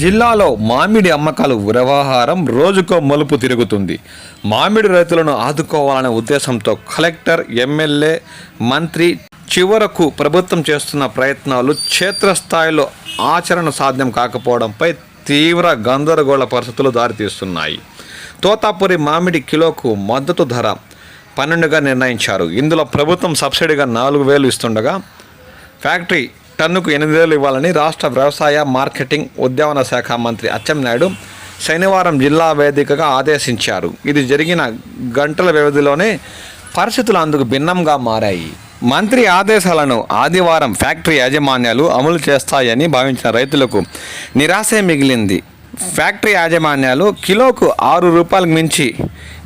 జిల్లాలో మామిడి అమ్మకాలు వ్యవహారం రోజుకో మలుపు తిరుగుతుంది. మామిడి రైతులను ఆదుకోవాలనే ఉద్దేశంతో కలెక్టర్ ఎమ్మెల్యే మంత్రి చివరకు ప్రభుత్వం చేస్తున్న ప్రయత్నాలు క్షేత్రస్థాయిలో ఆచరణ సాధ్యం కాకపోవడంపై తీవ్ర గందరగోళ పరిస్థితులు దారితీస్తున్నాయి. తోతాపురి మామిడి కిలోకు మద్దతు ధర పన్నెండుగా నిర్ణయించారు. ఇందులో ప్రభుత్వం సబ్సిడీగా నాలుగు వేలు ఇస్తుండగా ఫ్యాక్టరీ టన్నుకు ఎనిమిది వేలు ఇవ్వాలని రాష్ట్ర వ్యవసాయ మార్కెటింగ్ ఉద్యాన శాఖ మంత్రి అచ్చెన్నాయుడు శనివారం జిల్లా వేదికగా ఆదేశించారు. ఇది జరిగిన గంటల వ్యవధిలోనే పరిస్థితులు అందుకు భిన్నంగా మారాయి. మంత్రి ఆదేశాలను ఆదివారం ఫ్యాక్టరీ యాజమాన్యాలు అమలు చేస్తాయని భావించిన రైతులకు నిరాశే మిగిలింది. ఫ్యాక్టరీ యాజమాన్యాలు కిలోకు ఆరు రూపాయలకు మించి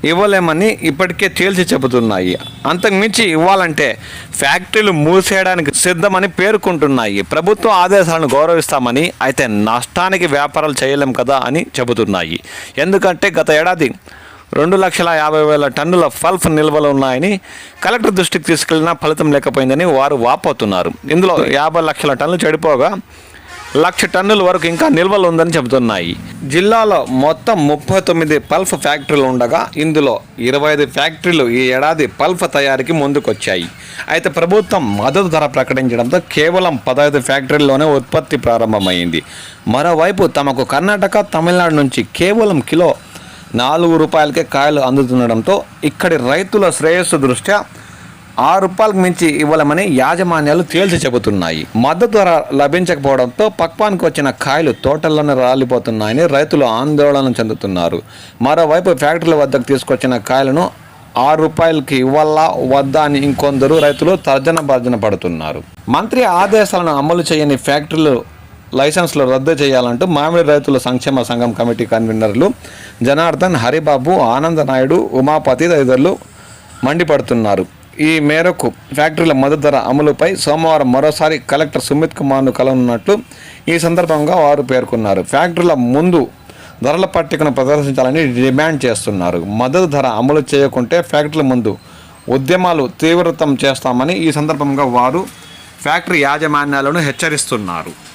ఇవ్వలేమని ఇప్పటికే తేల్చి చెబుతున్నాయి. అంతకు మించి ఇవ్వాలంటే ఫ్యాక్టరీలు మూసేయడానికి సిద్ధమని పేర్కొంటున్నాయి. ప్రభుత్వ ఆదేశాలను గౌరవిస్తామని అయితే నష్టానికి వ్యాపారాలు చేయలేం కదా అని చెబుతున్నాయి. ఎందుకంటే గత ఏడాది రెండు లక్షల యాభై వేల టన్నుల పల్ప్ నిల్వలు ఉన్నాయని కలెక్టర్ దృష్టికి తీసుకెళ్ళినా ఫలితం లేకపోయిందని వారు వాపోతున్నారు. ఇందులో యాభై లక్షల టన్నులు చెడిపోగా లక్ష టన్నుల వరకు ఇంకా నిల్వలు ఉందని చెబుతున్నాయి. జిల్లాలో మొత్తం ముప్పై తొమ్మిది పల్ఫ్ ఫ్యాక్టరీలు ఉండగా ఇందులో ఇరవై ఐదు ఫ్యాక్టరీలు ఈ ఏడాది పల్ఫ్ తయారీకి ముందుకొచ్చాయి. అయితే ప్రభుత్వం మద్దతు ధర ప్రకటించడంతో కేవలం పదహైదు ఫ్యాక్టరీల్లోనే ఉత్పత్తి ప్రారంభమైంది. మరోవైపు తమకు కర్ణాటక తమిళనాడు నుంచి కేవలం కిలో నాలుగు రూపాయలకే కాయలు అందుతుండడంతో ఇక్కడి రైతుల శ్రేయస్సు దృష్ట్యా ఆరు రూపాయలకు మించి ఇవ్వలమని యాజమాన్యాలు తేల్చి చెబుతున్నాయి. మద్దతు ధర లభించకపోవడంతో పక్వానికి వచ్చిన కాయలు తోటల్లోనే రాలిపోతున్నాయని రైతులు ఆందోళన చెందుతున్నారు. మరోవైపు ఫ్యాక్టరీల వద్దకు తీసుకొచ్చిన కాయలను ఆరు రూపాయలకి ఇవ్వాలా వద్దా అని ఇంకొందరు రైతులు తర్జన భర్జన పడుతున్నారు. మంత్రి ఆదేశాలను అమలు చేయని ఫ్యాక్టరీలు లైసెన్స్లు రద్దు చేయాలంటూ మామిడి రైతుల సంక్షేమ సంఘం కమిటీ కన్వీనర్లు జనార్దన్ హరిబాబు ఆనంద నాయుడు ఉమాపతి తదితరులు మండిపడుతున్నారు. ఈ మేరకు ఫ్యాక్టరీల మద్దతు ధర అమలుపై సోమవారం మరోసారి కలెక్టర్ సుమిత్ కుమార్ను కలవనున్నట్లు ఈ సందర్భంగా వారు పేర్కొన్నారు. ఫ్యాక్టరీల ముందు ధరల పట్టికను ప్రదర్శించాలని డిమాండ్ చేస్తున్నారు. మద్దతు ధర అమలు చేయకుంటే ఫ్యాక్టరీల ముందు ఉద్యమాలు తీవ్రతం చేస్తామని ఈ సందర్భంగా వారు ఫ్యాక్టరీ యాజమాన్యాలను హెచ్చరిస్తున్నారు.